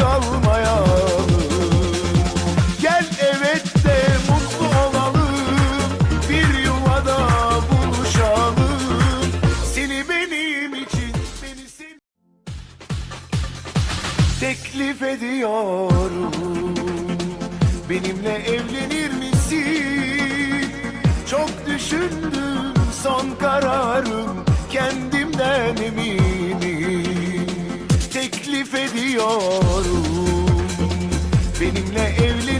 kalmayalım. Gel evet de mutlu olalım. Bir yuvada buluşalım. Seni benim için beni sen Teklif ediyorum. Benimle evlenir misin? Çok düşündüm son kararım Ediyorum Benimle evlenir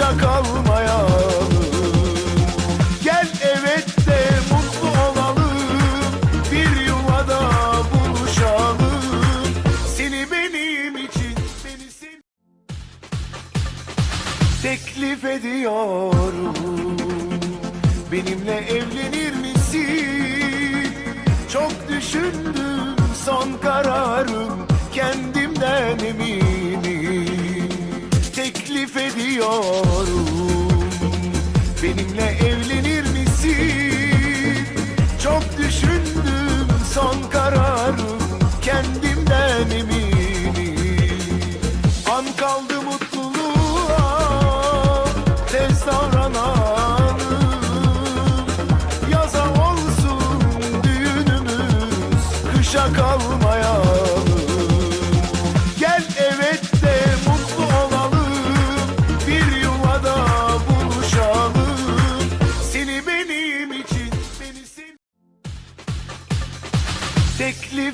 Kışa kalmayalım. Gel evet de mutlu olalım. Bir yuvada buluşalım. Seni benim için beni sen Teklif ediyorum. Benimle evlenir misin? Çok düşündüm son kararım. Kendimden eminim Teklif ediyorum Benimle evlenir misin?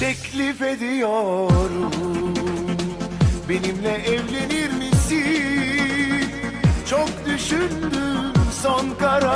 Teklif ediyorum Benimle evlenir misin? Çok düşündüm son karar